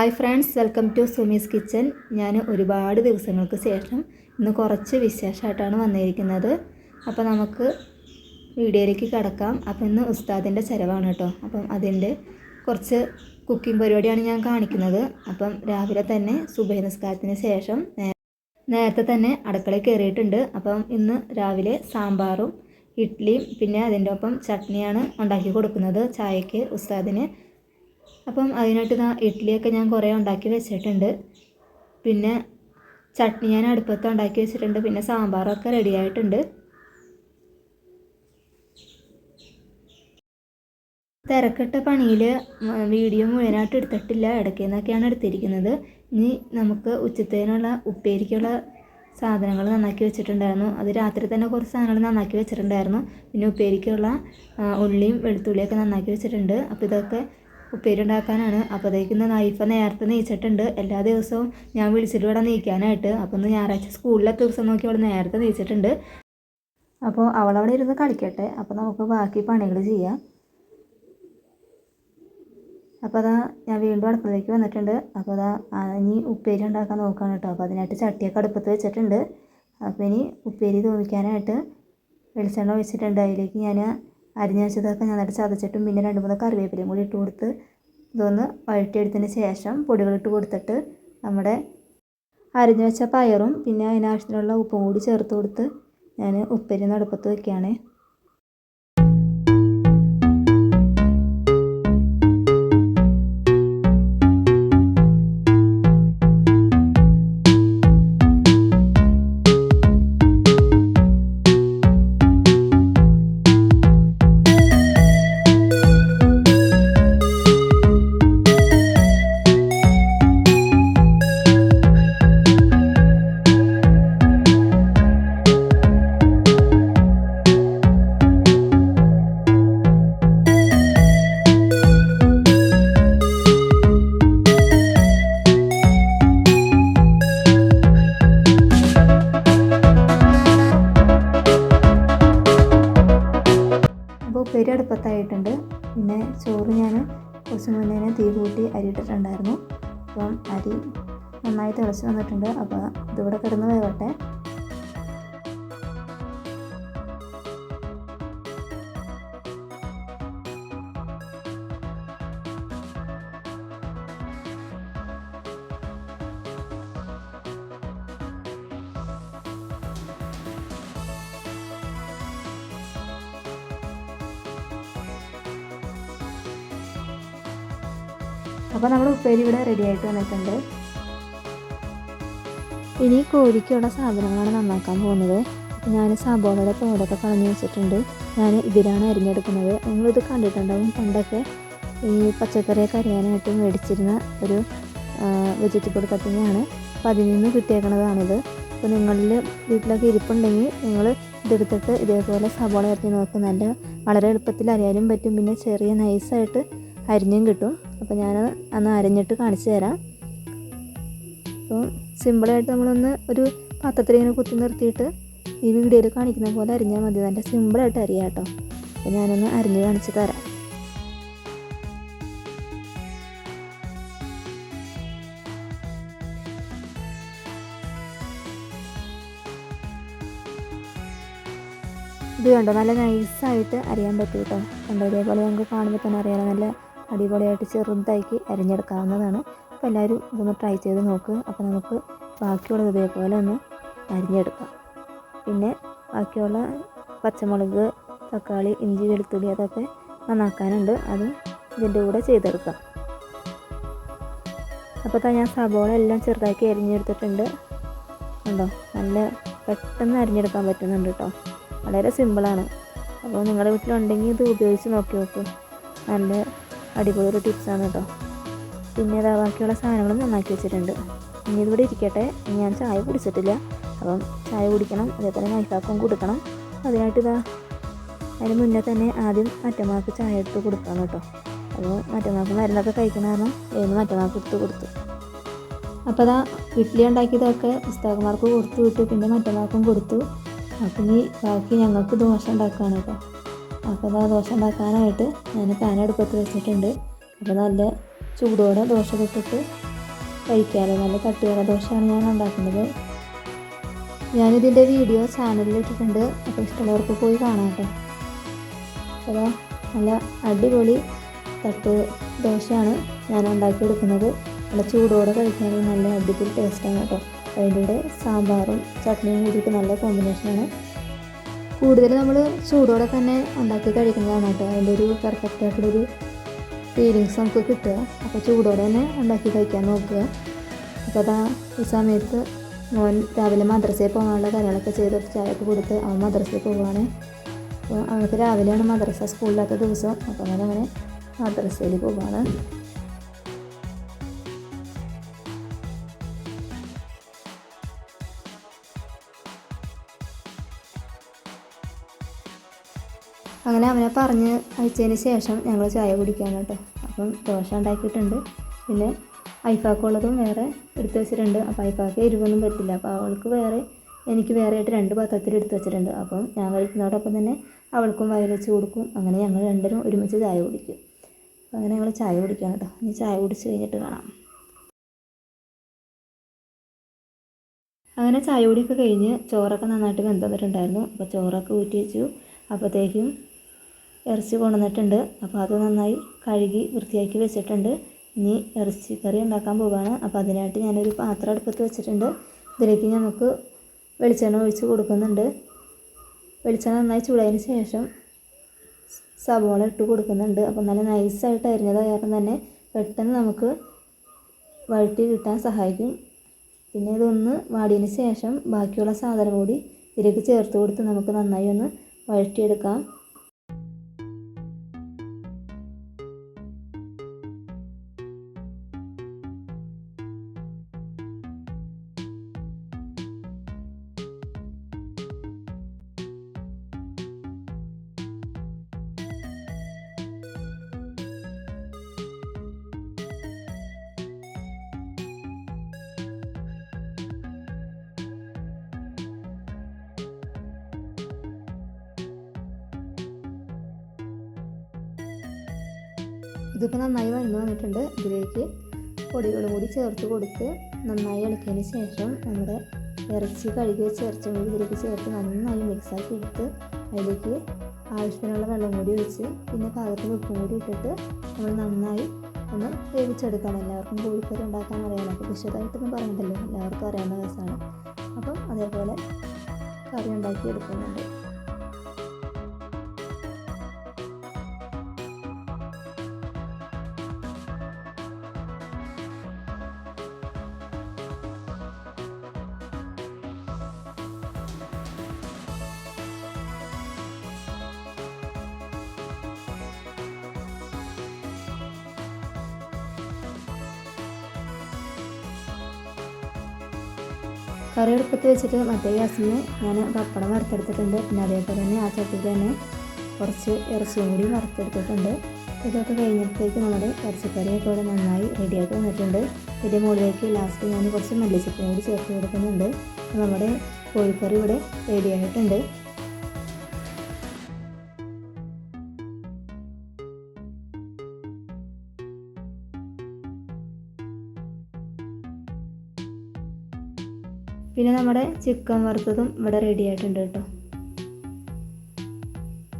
Hi friends welcome to Sumi's kitchen ഞാൻ ഒരുപാട് ദിവസങ്ങൾക്ക് ശേഷം ഇന്ന് കുറച്ച് വിശേഷമായിട്ടാണ് വന്നിരിക്കുന്നത്. അപ്പോൾ നമുക്ക് വീഡിയോയിലേക്ക് കിടക്കാം. അപ്പോൾ ഇന്ന് ഉസ്താദിന്റെ ചിലവാണ് കേട്ടോ. അപ്പം അതിന്റെ കുറച്ച് കുക്കിംഗ് പരിപാടിയാണ് ഞാൻ കാണിക്കുന്നത്. അപ്പം രാവിലെ തന്നെ സുബൈ നിസ്കാരത്തിന് ശേഷം നേരത്തെ തന്നെ അടുക്കളയിൽ കയറിയിട്ടുണ്ട്. അപ്പം ഇന്ന് രാവിലെ സാമ്പാറും ഇഡ്ഡലിയും പിന്നെ അതിന്റെ ഒപ്പം ചട്നിയാണ് ഉണ്ടാക്കി കൊടുക്കുന്നത്. ചായക്ക് ഉസ്താദിന് അപ്പം അതിനായിട്ട് ഇതാ ഇഡ്ഡലിയൊക്കെ ഞാൻ കുറേ ഉണ്ടാക്കി വെച്ചിട്ടുണ്ട്. പിന്നെ ചട്നി ഞാൻ അടുപ്പത്ത് ഉണ്ടാക്കി വെച്ചിട്ടുണ്ട്. പിന്നെ സാമ്പാറൊക്കെ റെഡി ആയിട്ടുണ്ട്. തിരക്കിട്ട പണിയിൽ വീഡിയോ മുഴുവനായിട്ട് എടുത്തിട്ടില്ല. ഇടയ്ക്ക് നിന്നൊക്കെയാണ് എടുത്തിരിക്കുന്നത്. ഇനി നമുക്ക് ഉച്ചത്തേനുള്ള ഉപ്പേരിക്കുള്ള സാധനങ്ങൾ നന്നാക്കി വെച്ചിട്ടുണ്ടായിരുന്നു. അത് രാത്രി തന്നെ കുറച്ച് സാധനങ്ങൾ നന്നാക്കി വെച്ചിട്ടുണ്ടായിരുന്നു. പിന്നെ ഉപ്പേരിക്കുള്ള ഉള്ളിയും വെളുത്തുള്ളിയൊക്കെ നന്നാക്കി വെച്ചിട്ടുണ്ട്. അപ്പോൾ ഇതൊക്കെ ഉപ്പേരി ഉണ്ടാക്കാനാണ് അപ്പോഴത്തേക്ക് ഇന്ന് നൈഫ നേരത്തെ നീച്ചിട്ടുണ്ട്. എല്ലാ ദിവസവും ഞാൻ വിളിച്ചിട്ട് ഇവിടെ നീക്കാനായിട്ട്. അപ്പോൾ ഇന്ന് ഞായറാഴ്ച സ്കൂളിലൊക്കെ ദിവസം നോക്കി അവിടെ നേരത്തെ നീച്ചിട്ടുണ്ട്. അപ്പോൾ അവളവിടെ ഇരുന്ന് കളിക്കട്ടെ. അപ്പോൾ നമുക്ക് ബാക്കി പണികൾ ചെയ്യാം. അപ്പോൾ അതാ ഞാൻ വീണ്ടും അടുക്കളയിലേക്ക് വന്നിട്ടുണ്ട്. അപ്പോൾ അതാ ഇനി ഉപ്പേരി ഉണ്ടാക്കാൻ നോക്കുകയാണ് കേട്ടോ. അപ്പോൾ അതിനായിട്ട് ചട്ടിയൊക്കെ അടുപ്പത്ത് വെച്ചിട്ടുണ്ട്. അപ്പോൾ ഇനി ഉപ്പേരി തോന്നിക്കാനായിട്ട് വെളിച്ചെണ്ണ ഒഴിച്ചിട്ടുണ്ട്. അതിലേക്ക് ഞാൻ അരിഞ്ഞ് വെച്ചതൊക്കെ നന്നായിട്ട് ചതച്ചിട്ടും പിന്നെ രണ്ട് മൂന്ന് കറിവേപ്പിലയും കൂടി ഇട്ട് കൊടുത്ത് ഇതൊന്ന് വഴറ്റിയെടുത്തതിന് ശേഷം പൊടികളിട്ട് കൊടുത്തിട്ട് നമ്മുടെ അരിഞ്ഞുവെച്ച പയറും പിന്നെ അതിനാവശ്യത്തിനുള്ള ഉപ്പും കൂടി ചേർത്ത് കൊടുത്ത് ഞാൻ ഉപ്പേരി നടുപ്പത്ത് വെക്കുകയാണ്. ഉപ്പേരി അടുപ്പത്തായിട്ടുണ്ട് പിന്നെ ചോറ് ഞാൻ കുറച്ച് മുന്നേ തീ കൂട്ടി അരി ഇട്ടിട്ടുണ്ടായിരുന്നു അപ്പം അരി നന്നായി തിളച്ച് വന്നിട്ടുണ്ട്. അപ്പോൾ ഇതിവിടെ കിടന്ന് വേവട്ടെ. അപ്പോൾ നമ്മുടെ ഉപ്പേരി ഇവിടെ റെഡി ആയിട്ട് വന്നിട്ടുണ്ട്. ഇനി കോഴിക്കുള്ള സാധനങ്ങളാണ് നന്നാക്കാൻ പോകുന്നത്. ഞാൻ സബോളയുടെ തോടൊക്കെ കളഞ്ഞു വെച്ചിട്ടുണ്ട്. ഞാൻ ഇതിലാണ് അരിഞ്ഞെടുക്കുന്നത്. നിങ്ങളിത് കണ്ടിട്ടുണ്ടാവും. പണ്ടൊക്കെ ഈ പച്ചക്കറിയൊക്കെ അരിയാനായിട്ട് മേടിച്ചിരുന്ന ഒരു വെജിറ്റബിൾ കട്ടിങ്ങാണ് അപ്പോൾ അതിൽ നിന്ന് കിട്ടിയേക്കണതാണിത്. അപ്പോൾ നിങ്ങളിൽ വീട്ടിലൊക്കെ ഇരിപ്പുണ്ടെങ്കിൽ നിങ്ങൾ ഇതെടുത്തിട്ട് ഇതേപോലെ സബോള അരിഞ്ഞ് നോക്ക്. നല്ല വളരെ എളുപ്പത്തിൽ അരിയാനും പറ്റും. പിന്നെ ചെറിയ നൈസായിട്ട് അരിഞ്ഞും കിട്ടും. അപ്പോൾ ഞാൻ അന്ന് അരഞ്ഞിട്ട് കാണിച്ചു തരാം. അപ്പോൾ സിമ്പിളായിട്ട് നമ്മളൊന്ന് ഒരു പാത്രത്തിൽ ഇങ്ങനെ കുത്തി നിർത്തിയിട്ട് ഈ വീഡിയോയിൽ കാണിക്കുന്ന പോലെ അരിഞ്ഞാൽ മതി. നല്ല സിമ്പിളായിട്ട് അരിയാം കേട്ടോ അപ്പോൾ ഞാനൊന്ന് അരിഞ്ഞ് കാണിച്ച് തരാം. ഇത് കണ്ടോ? നല്ല നൈസായിട്ട് അറിയാൻ പറ്റും കേട്ടോ കണ്ടോ? ഇതേപോലെ നമുക്ക് കാണുമ്പോൾ തന്നെ അറിയാം നല്ല അടിപൊളിയായിട്ട് ചെറുതാക്കി അരിഞ്ഞെടുക്കാവുന്നതാണ്. അപ്പോൾ എല്ലാവരും ഇതൊന്ന് ട്രൈ ചെയ്ത് നോക്കുക അപ്പോൾ നമുക്ക് ബാക്കിയുള്ളത് ഇതേപോലെ ഒന്ന് അരിഞ്ഞെടുക്കാം. പിന്നെ ബാക്കിയുള്ള പച്ചമുളക് തക്കാളി ഇഞ്ചി വെളുത്തുള്ളി അതൊക്കെ നന്നാക്കാനുണ്ട്. അത് ഇതിന്റെ കൂടെ ചെയ്തെടുക്കാം. അപ്പോൾ ഞാൻ സബോള എല്ലാം ചെറുതാക്കി അരിഞ്ഞെടുത്തിട്ടുണ്ട്. ഉണ്ടോ നല്ല പെട്ടെന്ന് അരിഞ്ഞെടുക്കാൻ പറ്റുന്നുണ്ട് കേട്ടോ. വളരെ സിമ്പിളാണ്. അപ്പോൾ നിങ്ങളുടെ വീട്ടിലുണ്ടെങ്കിൽ ഇത് ഉപയോഗിച്ച് നോക്കി നോക്കും. നല്ല അടിപൊളി ഒരു ടിപ്സാണ് കേട്ടോ പിന്നെ അതാ ബാക്കിയുള്ള സാധനങ്ങളും നന്നാക്കി വെച്ചിട്ടുണ്ട്. ഇനി ഇതിവിടെ ഇരിക്കട്ടെ. ഞാൻ ചായ കുടിച്ചിട്ടില്ല. അപ്പം ചായ കുടിക്കണം അതേപോലെ നൈഫാക്കും കൊടുക്കണം. അതിനായിട്ട് ഇതാ അതിന് മുന്നേ തന്നെ ആദ്യം മറ്റമാക്ക് ചായ എടുത്ത് കൊടുക്കാം കേട്ടോ അപ്പോൾ മറ്റമാക്ക് മരുന്നൊക്കെ കഴിക്കണ കാരണം ഏന്ന് മറ്റമാക്ക് എടുത്ത് കൊടുത്തു. അപ്പോൾ അതാ ഇഡ്ഡലി ഉണ്ടാക്കിയതൊക്കെ പുസ്തകന്മാർക്ക് കൊടുത്തു വിട്ടു. പിന്നെ മറ്റന്നാൾക്കും കൊടുത്തു. അപ്പം ഇനി ബാക്കി ഞങ്ങൾക്ക് ദോശ ഉണ്ടാക്കുകയാണ് കേട്ടോ അപ്പോൾ അതാ ദോശ ഉണ്ടാക്കാനായിട്ട് ഞാൻ പാൻ അടുപ്പത്ത് വെച്ചിട്ടുണ്ട്. അപ്പോൾ നല്ല ചൂടോടെ ദോശ തൊട്ടിട്ട് കഴിക്കാമല്ലോ നല്ല കട്ടിയുള്ള ദോശയാണ് ഞാൻ ഉണ്ടാക്കുന്നത്. ഞാനിതിന്റെ വീഡിയോ ചാനലിൽ ഇട്ടിട്ടുണ്ട് അപ്പോൾ ഇഷ്ടമുള്ളവർക്ക് പോയി കാണാം കേട്ടോ അപ്പോൾ നല്ല അടിപൊളി തട്ട് ദോശയാണ് ഞാൻ ഉണ്ടാക്കിയെടുക്കുന്നത്. നല്ല ചൂടോടെ കഴിക്കാൻ നല്ല അടിപൊളി ടേസ്റ്റാണ് കേട്ടോ. അതിന്റെ കൂടെ സാമ്പാറും ചട്നിയും കൂടിയിട്ട് നല്ല കോമ്പിനേഷനാണ് കൂടുതൽ നമ്മൾ ചൂടോടെ തന്നെ ഉണ്ടാക്കി കഴിക്കുന്നതാണ് കേട്ടോ. അതിന്റെ ഒരു പെർഫെക്റ്റ് ആയിട്ടുള്ളൊരു ഫീലിങ്സ് നമുക്ക് കിട്ടുക. അപ്പോൾ ചൂടോടെ തന്നെ ഉണ്ടാക്കി കഴിക്കാൻ നോക്കുക. അപ്പോൾ അതാ ഈ സമയത്ത് മോൻ രാവിലെ മദ്രസയിൽ പോകാനുള്ള കാര്യങ്ങളൊക്കെ ചെയ്ത് ചായയൊക്കെ കൊടുത്ത് അവൻ മദ്രസയിൽ പോവുകയാണ്. അപ്പോൾ അവൾക്ക് രാവിലെയാണ് മദ്രസ സ്കൂളിലാത്ത ദിവസം. അപ്പോൾ അങ്ങനെ മദ്രസയിൽ പോവുകയാണ്. അങ്ങനെ അവനെ പറഞ്ഞ് അയച്ചതിന് ശേഷം ഞങ്ങൾ ചായ കുടിക്കാൻ കേട്ടോ. അപ്പം ദോശ ഉണ്ടാക്കിയിട്ടുണ്ട്. പിന്നെ ഐഫാക്കുള്ളതും വേറെ എടുത്ത് വെച്ചിട്ടുണ്ട്. അപ്പോൾ ഐഫാക്ക് എരിവൊന്നും പറ്റില്ല. അപ്പോൾ അവൾക്ക് വേറെ എനിക്ക് വേറെ ആയിട്ട് രണ്ട് പാത്രത്തിൽ എടുത്ത് വെച്ചിട്ടുണ്ട്. അപ്പം ഞാൻ കഴിക്കുന്നതോടൊപ്പം തന്നെ അവൾക്കും വയറ് വെച്ച് കൊടുക്കും. അങ്ങനെ ഞങ്ങൾ രണ്ടുപേരും ഒരുമിച്ച് ചായ കുടിക്കും. അപ്പോൾ അങ്ങനെ ഞങ്ങൾ ചായ കുടിക്കാം കേട്ടോ. ഇനി ചായ കുടിച്ച് കഴിഞ്ഞിട്ട് കാണാം. അങ്ങനെ ചായ കുടിയൊക്കെ കഴിഞ്ഞ് ചോറൊക്കെ നന്നായിട്ട് വെന്ത് വന്നിട്ടുണ്ടായിരുന്നു. അപ്പോൾ ചോറൊക്കെ ഊറ്റി വെച്ചു. അപ്പോഴത്തേക്കും ഇറച്ചി കൊണ്ടുവന്നിട്ടുണ്ട്. അപ്പോൾ അത് നന്നായി കഴുകി വൃത്തിയാക്കി വെച്ചിട്ടുണ്ട്. ഇനി ഇറച്ചി കറി ഉണ്ടാക്കാൻ പോവുകയാണ് അപ്പോൾ അതിനായിട്ട് ഞാനൊരു പാത്രം അടുപ്പത്ത് വെച്ചിട്ടുണ്ട്. ഇതിലേക്ക് നമുക്ക് വെളിച്ചെണ്ണ ഒഴിച്ച് കൊടുക്കുന്നുണ്ട്. വെളിച്ചെണ്ണ നന്നായി ചൂടായതിന് ശേഷം സവോള ഇട്ട് കൊടുക്കുന്നുണ്ട്. അപ്പോൾ നല്ല നൈസായിട്ട് അരിഞ്ഞത് കാരണം തന്നെ പെട്ടെന്ന് നമുക്ക് വഴറ്റി കിട്ടാൻ സഹായിക്കും. പിന്നെ ഇതൊന്ന് വാടിയതിന് ശേഷം ബാക്കിയുള്ള സാധനം കൂടി ഇതിലേക്ക് ചേർത്ത് കൊടുത്ത് നമുക്ക് നന്നായി ഒന്ന് വഴറ്റിയെടുക്കാം. ഇതിപ്പോൾ നന്നായി വഴന്നു വന്നിട്ടുണ്ട്. ഇതിലേക്ക് പൊടികൾ കൂടി ചേർത്ത് കൊടുത്ത് നന്നായി ഇളക്കിയതിന് ശേഷം നമ്മുടെ ഇറച്ചി കഴുകി വെച്ച് ഇറച്ചും കൂടി ഇതിലേക്ക് ചേർത്ത് നന്നായി മിക്സാക്കി എടുത്ത് അതിലേക്ക് ആവശ്യത്തിനുള്ള വെള്ളം കൂടി ഒഴിച്ച് പിന്നെ പാകത്തിന് ഉപ്പും കൂടി ഇട്ടിട്ട് നമ്മൾ നന്നായി ഒന്ന് വേവിച്ചെടുക്കണം. എല്ലാവർക്കും കോഴിക്കറി ഉണ്ടാക്കാൻ അറിയാമല്ലോ അപ്പോൾ വിശദമായിട്ടൊന്നും പറയണ്ടല്ലോ എല്ലാവർക്കും അറിയാവുന്ന കേസാണ് അപ്പം അതേപോലെ കറി ഉണ്ടാക്കി എടുക്കുന്നുണ്ട് കറി അടുപ്പത്ത് വെച്ചിട്ട് മറ്റേ ഗ്യാസിൽ ഞാൻ പപ്പടം വറുത്തെടുത്തിട്ടുണ്ട്. പിന്നെ അതേപോലെ തന്നെ ആ ചട്ടിയിൽ തന്നെ കുറച്ച് ഇറച്ചിയും കൂടി വറുത്തെടുത്തിട്ടുണ്ട്. ഇതൊക്കെ കഴിഞ്ഞപ്പോഴത്തേക്ക് നമ്മുടെ ഇറച്ചിക്കറിയൊക്കെ ഇവിടെ നന്നായി റെഡിയാക്കി വന്നിട്ടുണ്ട്. ഇതിന്റെ മുകളിലേക്ക് ലാസ്റ്റ് ഞാൻ കുറച്ച് മല്ലിച്ചപ്പും കൂടി ചേർത്ത് കൊടുക്കുന്നുണ്ട്. നമ്മുടെ കോഴിക്കറി ഇവിടെ റെഡിയായിട്ടുണ്ട് പിന്നെ നമ്മുടെ ചിക്കൻ വറുത്തതും ഇവിടെ റെഡി ആയിട്ടുണ്ട് കേട്ടോ.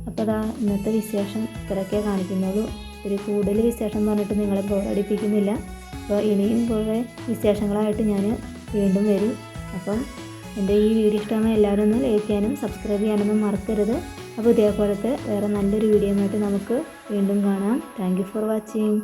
അപ്പോൾ അതാ ഇന്നത്തെ വിശേഷം ഇത്രയൊക്കെ കാണിക്കുന്നുള്ളൂ ഒരു കൂടുതൽ വിശേഷം പറഞ്ഞിട്ട് നിങ്ങളെ ബോറടിപ്പിക്കുന്നില്ല അപ്പോൾ ഇനിയും കുറേ വിശേഷങ്ങളായിട്ട് ഞാൻ വീണ്ടും വരും. അപ്പം എന്റെ ഈ വീഡിയോ ഇഷ്ടമായ എല്ലാവരും ഒന്ന് ലൈക്ക് ചെയ്യാനും സബ്സ്ക്രൈബ് ചെയ്യാനൊന്നും മറക്കരുത്. അപ്പോൾ ഇതേപോലത്തെ വേറെ നല്ലൊരു വീഡിയോ ആയിട്ട് നമുക്ക് വീണ്ടും കാണാം. Thank for watching